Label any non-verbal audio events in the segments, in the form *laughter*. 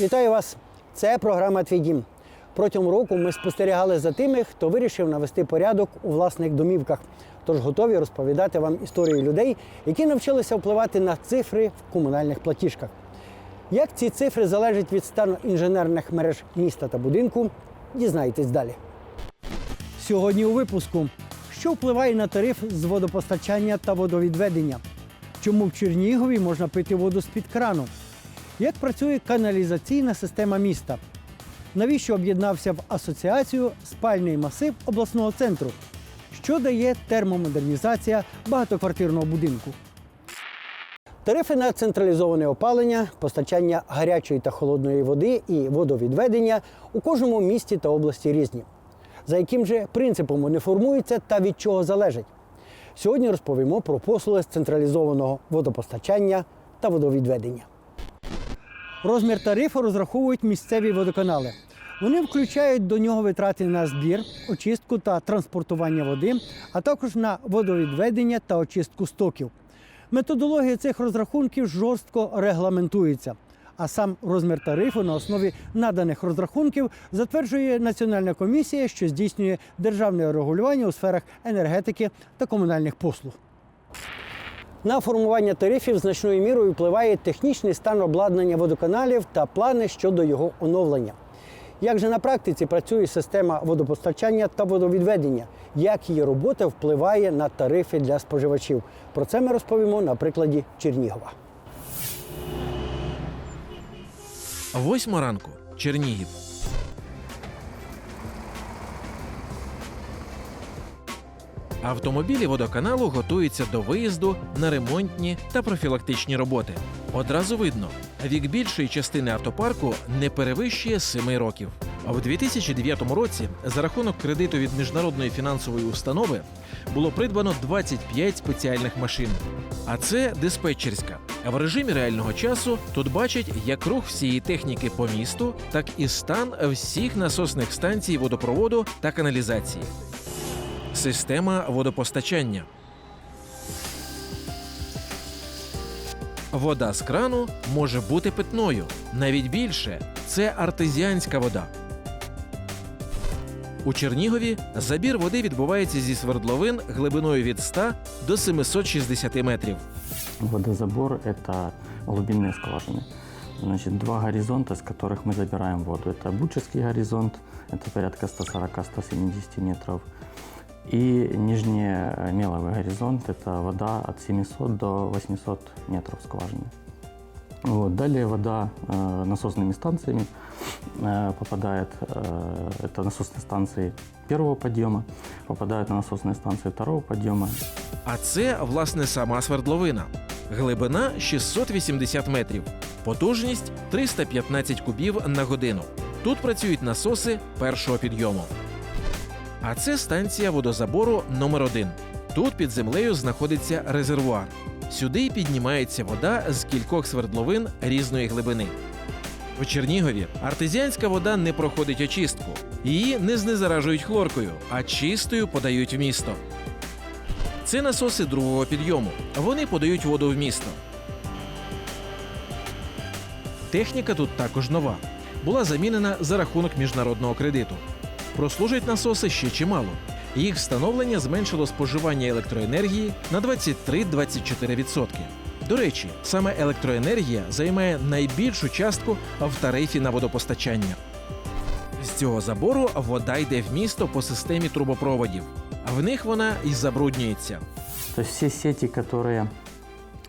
Вітаю вас! Це програма Твій дім. Протягом року ми спостерігали за тими, хто вирішив навести порядок у власних домівках. Тож готові розповідати вам історії людей, які навчилися впливати на цифри в комунальних платіжках. Як ці цифри залежать від стану інженерних мереж міста та будинку, дізнайтесь далі. Сьогодні у випуску. Що впливає на тариф з водопостачання та водовідведення? Чому в Чернігові можна пити воду з-під крану? Як працює каналізаційна система міста? Навіщо об'єднався в асоціацію спальний масив обласного центру? Що дає термомодернізація багатоквартирного будинку? Тарифи на централізоване опалення, постачання гарячої та холодної води і водовідведення у кожному місті та області різні. За яким же принципом вони формуються та від чого залежать? Сьогодні розповімо про послуги з централізованого водопостачання та водовідведення. Розмір тарифу розраховують місцеві водоканали. Вони включають до нього витрати на збір, очистку та транспортування води, а також на водовідведення та очистку стоків. Методологія цих розрахунків жорстко регламентується. А сам розмір тарифу на основі наданих розрахунків затверджує Національна комісія, що здійснює державне регулювання у сферах енергетики та комунальних послуг. На формування тарифів значною мірою впливає технічний стан обладнання водоканалів та плани щодо його оновлення. Як же на практиці працює система водопостачання та водовідведення? Як її робота впливає на тарифи для споживачів? Про це ми розповімо на прикладі Чернігова. Восьма ранку. Чернігів. Автомобілі водоканалу готуються до виїзду на ремонтні та профілактичні роботи. Одразу видно, вік більшої частини автопарку не перевищує 7 років. А в 2009 році за рахунок кредиту від міжнародної фінансової установи було придбано 25 спеціальних машин. А це диспетчерська. А в режимі реального часу тут бачать як рух всієї техніки по місту, так і стан всіх насосних станцій водопроводу та каналізації. Система водопостачання. Вода з крану може бути питною. Навіть більше це артезіанська вода. У Чернігові забір води відбувається зі свердловин глибиною від 100 до 760 метрів. Водозабор – это глубинные скважины. Значит, два горизонта, с которых мы забираем воду. Это Бучевский горизонт, это порядка 140-170 метров. И нижний э, меловый горизонт – это вода от 700 до 800 метров скважины. Вот. Далее вода э, насосными станциями э, попадает, э, это насосные станции первого подъема, попадают на насосные станции второго подъема А це, власне, сама свердловина. Глибина 680 метрів, потужність 315 кубів на годину. Тут працюють насоси першого підйому. А це станція водозабору номер 1 Тут під землею знаходиться резервуар. Сюди піднімається вода з кількох свердловин різної глибини. У Чернігові артезіанська вода не проходить очистку. Її не знезаражують хлоркою, а чистою подають в місто. Це насоси другого підйому. Вони подають воду в місто. Техніка тут також нова. Була замінена за рахунок міжнародного кредиту. Прослужать насоси ще чимало. Їх встановлення зменшило споживання електроенергії на 23-24%. До речі, саме електроенергія займає найбільшу частку в тарифі на водопостачання. З цього забору вода йде в місто по системі трубопроводів, а в них вона і забруднюється. То есть все сети, которые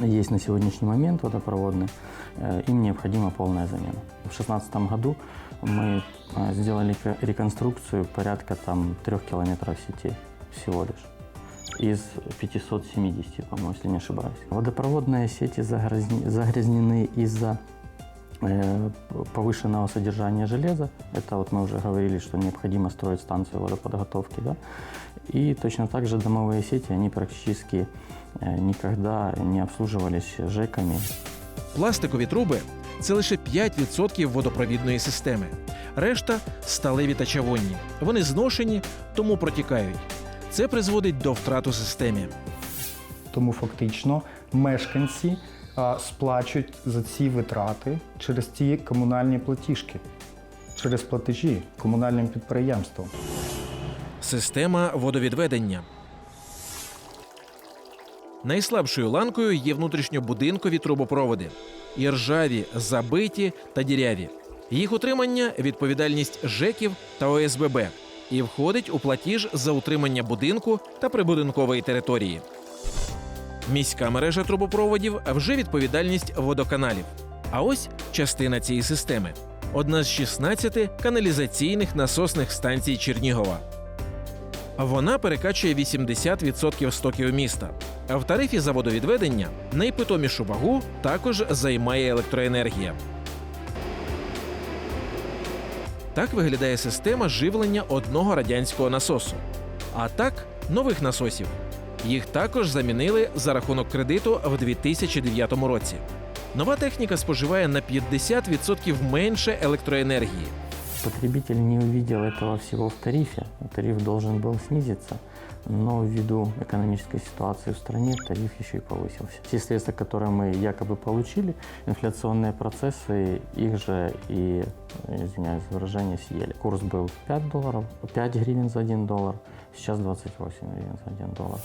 есть на сегодняшний момент водопроводные, э, им необходима полная замена. В 2016 году мы э, сделали ре- реконструкцию порядка там трех километров сетей всего лишь из 570, по-моему, если не ошибаюсь. Водопроводные сети загрязнены из-за э, повышенного содержания железа. Это вот мы уже говорили, что необходимо строить станцию водоподготовки, да. И точно так же домовые сети, они практически э, никогда не обслуживались ЖЭКами. Пластикові труби це лише 5% водопровідної системи. Решта сталеві та чавунні. Вони зношені, тому протікають. Це призводить до втрат у системі. Тому фактично мешканці а, сплачують за ці витрати через ті комунальні платіжки, через платежі комунальним підприємствам. Система водовідведення. Найслабшою ланкою є внутрішньобудинкові трубопроводи. І ржаві, забиті та діряві. Їх утримання відповідальність ЖЕКів та ОСББ і входить у платіж за утримання будинку та прибудинкової території. Міська мережа трубопроводів вже відповідальність водоканалів. А ось частина цієї системи одна з 16 каналізаційних насосних станцій Чернігова. Вона перекачує 80% стоків міста. В тарифі за водовідведення найпитомішу вагу також займає електроенергія. Так виглядає система живлення одного радянського насосу. А так нових насосів. Їх також замінили за рахунок кредиту в 2009 році. Нова техніка споживає на 50% менше електроенергії. Потребитель не увидел этого всего в тарифе. Тариф должен был снизиться, но ввиду экономической ситуации в стране тариф еще и повысился. Те средства, которые мы якобы получили, инфляционные процессы, их же и, извиняюсь за выражение, съели. Курс был 5 долларов, 5 гривен за 1 доллар, сейчас 28 гривен за 1 доллар.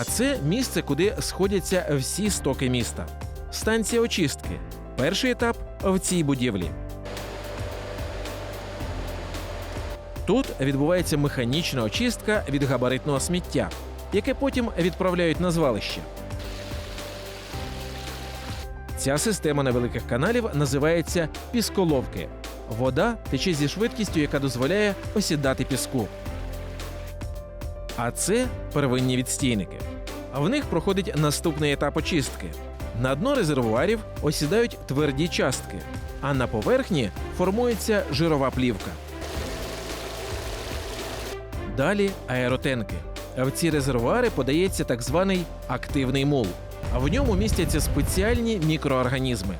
А це місце, куди сходяться всі стоки міста. Станція очистки. Перший етап в цій будівлі. Тут відбувається механічна очистка від габаритного сміття, яке потім відправляють на звалище. Ця система невеликих каналів називається пісколовки. Вода тече зі швидкістю, яка дозволяє осідати піску. А це первинні відстійники. В них проходить наступний етап очистки. На дно резервуарів осідають тверді частки, а на поверхні формується жирова плівка. Далі аеротенки. В ці резервуари подається так званий активний мул. А в ньому містяться спеціальні мікроорганізми.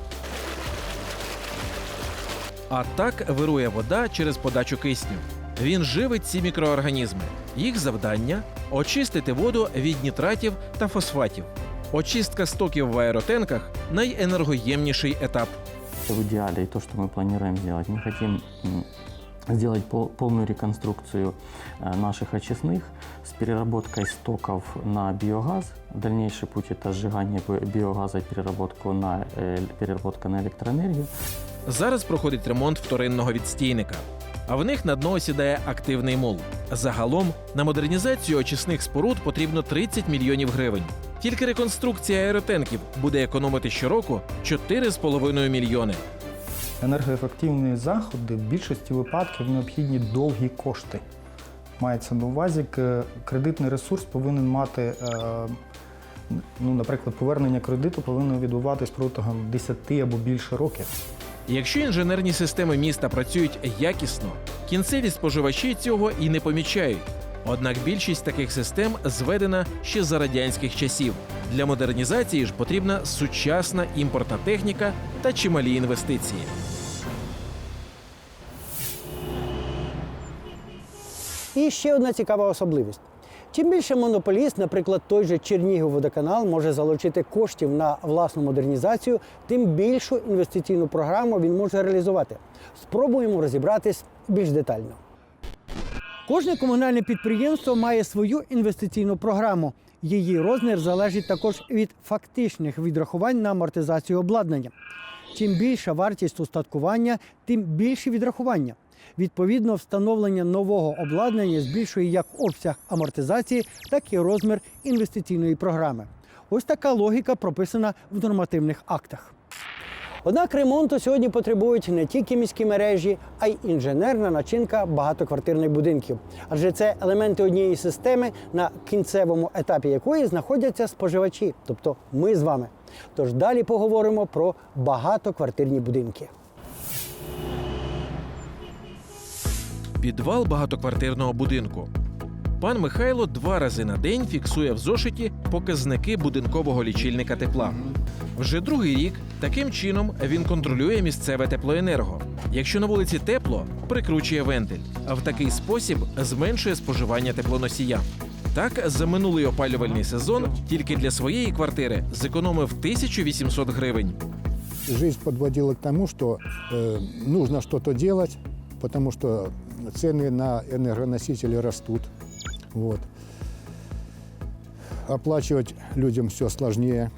А так вирує вода через подачу кисню. Він живить ці мікроорганізми. Їх завдання очистити воду від нітратів та фосфатів. Очистка стоків в аеротенках найенергоємніший етап. В идеале и то, что мы планируем сделать, мы хотим м, сделать пол- полную реконструкцию э, наших очистных с переработкой стоков на биогаз. Дальнейший путь это сжигание би- биогаза и переработку на, э, переработка на электроэнергию. Зараз проходить ремонт вторинного відстійника, а в них на дно осідає активний мул. Загалом на модернізацію очисних споруд потрібно 30 мільйонів гривень. Тільки реконструкція аеротенків буде економити щороку 4,5 мільйони. Енергоефективні заходи в більшості випадків необхідні довгі кошти. Мається на увазі, кредитний ресурс повинен мати, е, ну, наприклад, повернення кредиту повинно відбуватись протягом 10 або більше років. Якщо інженерні системи міста працюють якісно, кінцеві споживачі цього і не помічають. Однак більшість таких систем зведена ще за радянських часів. Для модернізації ж потрібна сучасна імпортна техніка та чималі інвестиції. І ще одна цікава особливість. Чим більше монополіст, наприклад, той же Чернігівводоканал може залучити коштів на власну модернізацію, тим більшу інвестиційну програму він може реалізувати. Спробуємо розібратись більш детально. Кожне комунальне підприємство має свою інвестиційну програму. Її розмір залежить також від фактичних відрахувань на амортизацію обладнання. Чим більша вартість устаткування, тим більші відрахування. Відповідно, встановлення нового обладнання збільшує як обсяг амортизації, так і розмір інвестиційної програми. Ось така логіка прописана в нормативних актах. Однак ремонту сьогодні потребують не тільки міські мережі, а й інженерна начинка багатоквартирних будинків. Адже це елементи однієї системи, на кінцевому етапі якої знаходяться споживачі, тобто ми з вами. Тож далі поговоримо про багатоквартирні будинки. Підвал багатоквартирного будинку. Пан Михайло два рази на день фіксує в зошиті показники будинкового лічильника тепла. Вже другий рік таким чином він контролює місцеве теплоенерго. Якщо на вулиці тепло, прикручує вентиль, а в такий спосіб зменшує споживання теплоносія. Так, за минулий опалювальний сезон тільки для своєї квартири зекономив 1800 гривень. Жизнь подводила к тому, что э, нужно делать, потому что цены на энергоносители растут. Вот. Оплачивать людям все сложнее.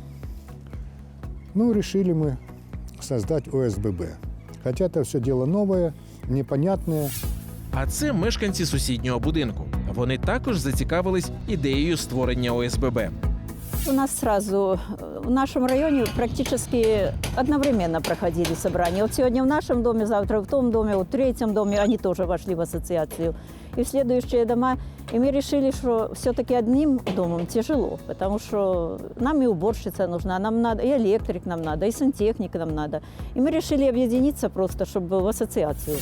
Ну, решили мы создать ОСББ. Хотя это все дело новое, непонятное. А це мешканці сусіднього будинку. Вони також зацікавились ідеєю створення ОСББ. У нас сразу э, в нашем районе практически одновременно проходили собрания. Вот сегодня в нашем доме, завтра в том доме, вот в третьем доме они тоже вошли в ассоциацию. И в следующие дома. И мы решили, что все-таки одним домом тяжело, потому что нам и уборщица нужна, нам надо, и электрик нам надо, и сантехник нам надо. И мы решили объединиться просто, чтобы в ассоциацию.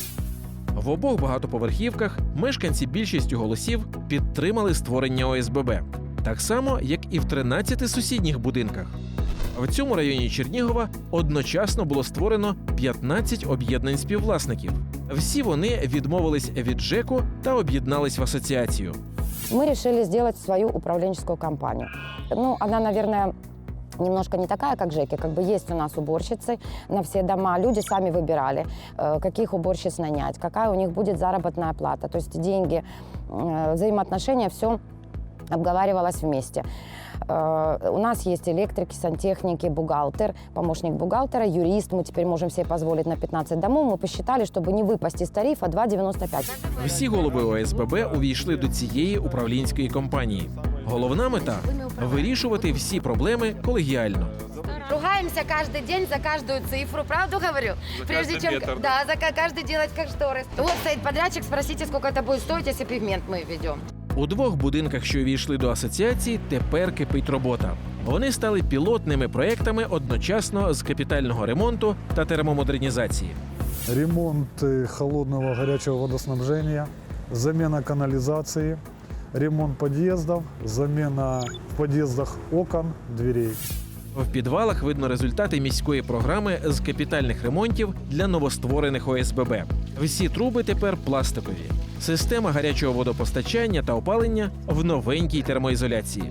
В обох багатоповерхівках мешканці більшістю голосів підтримали створення ОСББ, так само як і в 13 сусідніх будинках. В цьому районі Чернігова одночасно було створено 15 об'єднань співвласників. Всі вони відмовились від ЖЕКу та об'єднались в асоціацію. мы решили сделать свою управленческую компанию. Ну, она, наверное, немножко не такая, как Жеки. Как бы есть у нас уборщицы на все дома. Люди сами выбирали, э, каких уборщиц нанять, какая у них будет заработная плата. То есть деньги, э, взаимоотношения, все обговаривалось вместе. Э, У нас есть электрики, сантехники, бухгалтер, помощник бухгалтера, юрист. Мы теперь можем себе позволить на 15 домов. Мы посчитали, чтобы не выпасть из тарифа 2,95. Всі голови ОСББ увійшли до цієї управлінської компанії. Головна мета вирішувати всі проблеми колегіально. Ругаемся каждый день за каждую цифру, правду говорю? Прежде чем да, за ка- каждый делать как шторы. Вот стоит подрядчик, спросите, сколько это будет стоить, если пигмент мы введем. У двох будинках, що увійшли до асоціації, тепер кипить робота. Вони стали пілотними проектами одночасно з капітального ремонту та термомодернізації. ремонт э, холодного горячего водоснабжения, замена канализации, ремонт подъездов, замена в подъездах окон, дверей. В підвалах видно результати міської програми з капітальних ремонтів для новостворених ОСББ. Всі труби тепер пластикові. Система гарячого водопостачання та опалення в новенькій термоізоляції.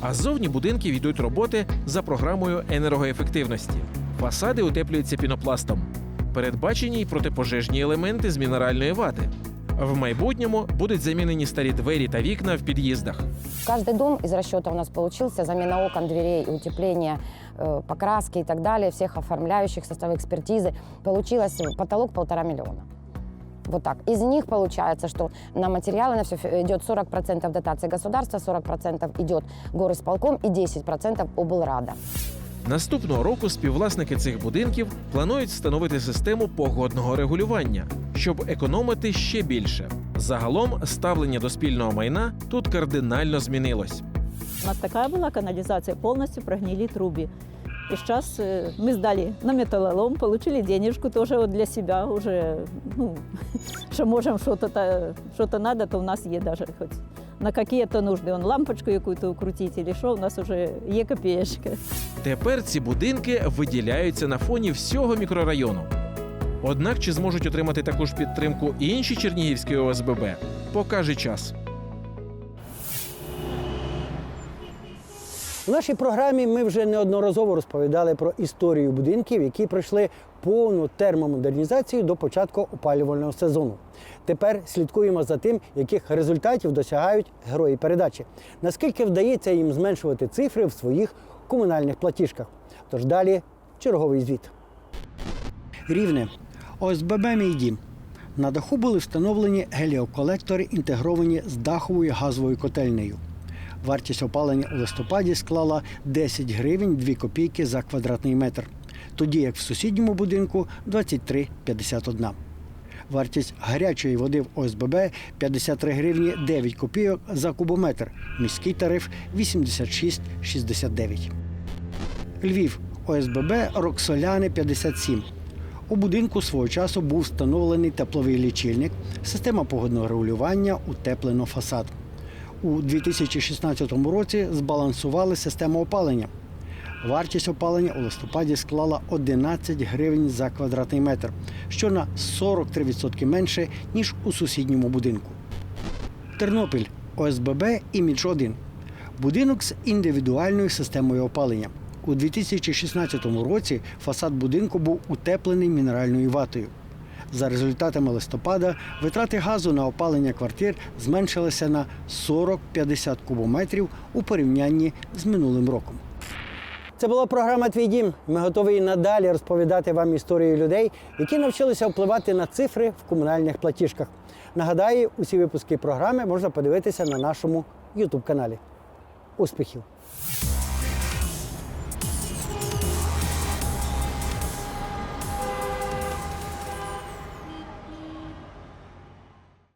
А ззовні будинків йдуть роботи за програмою енергоефективності. Фасади утеплюються пінопластом. Передбачені й протипожежні елементи з мінеральної вати. В майбутньому будуть замінені старі двері та вікна в під'їздах. Каждый дом из расчета у нас получился. Замена окон, дверей, утепление, э, покраски и так далее, всех оформляющих, составы экспертизы. Получилось э, потолок полтора миллиона. Вот так. Из них получается, что на материалы на все идет 40% дотации государства, 40% идет горосполком и 10% облрада. Наступного року співвласники цих будинків планують встановити систему погодного регулювання, щоб економити ще більше. Загалом ставлення до спільного майна тут кардинально змінилось. У нас такая была канализация, полностью прогнили трубы. И сейчас э, мы сдали на металлолом, получили денежку тоже вот для себя уже, ну, *laughs* что можем что-то та- что-то надо, то у нас есть даже хоть на какие-то нужды. Он лампочку какую-то укрутить или что, у нас уже є копеечка. Тепер ці будинки виділяються на фоні всього мікрорайону. Однак чи зможуть отримати таку ж підтримку і інші чернігівські ОСББ, покаже час. У нашій програмі ми вже неодноразово розповідали про історію будинків, які пройшли повну термомодернізацію до початку опалювального сезону. Тепер слідкуємо за тим, яких результатів досягають герої передачі. Наскільки вдається їм зменшувати цифри в своїх комунальних платіжках. Тож далі черговий звіт. Рівне. ОСББ «Мій дім». На даху були встановлені геліоколектори, інтегровані з даховою газовою котельнею. Вартість опалення у листопаді склала 10 гривень 2 копійки за квадратний метр, тоді як в сусідньому будинку 23,51. Вартість гарячої води в ОСББ 53 гривні 9 копійок за кубометр. Міський тариф 86,69. Львів ОСББ Роксоляни 57. У будинку свого часу був встановлений тепловий лічильник, система погодного регулювання, утеплено фасад. У 2016 році збалансували систему опалення. Вартість опалення у листопаді склала 11 гривень за квадратний метр, що на 43% менше, ніж у сусідньому будинку. Тернопіль ОСББ Імідж 1 будинок з індивідуальною системою опалення. У 2016 році фасад будинку був утеплений мінеральною ватою. За результатами листопада витрати газу на опалення квартир зменшилися на 40-50 кубометрів у порівнянні з минулим роком. Це була програма Твій дім. Ми готові і надалі розповідати вам історії людей, які навчилися впливати на цифри в комунальних платіжках. Нагадаю, усі випуски програми можна подивитися на нашому YouTube каналі. Успіхів!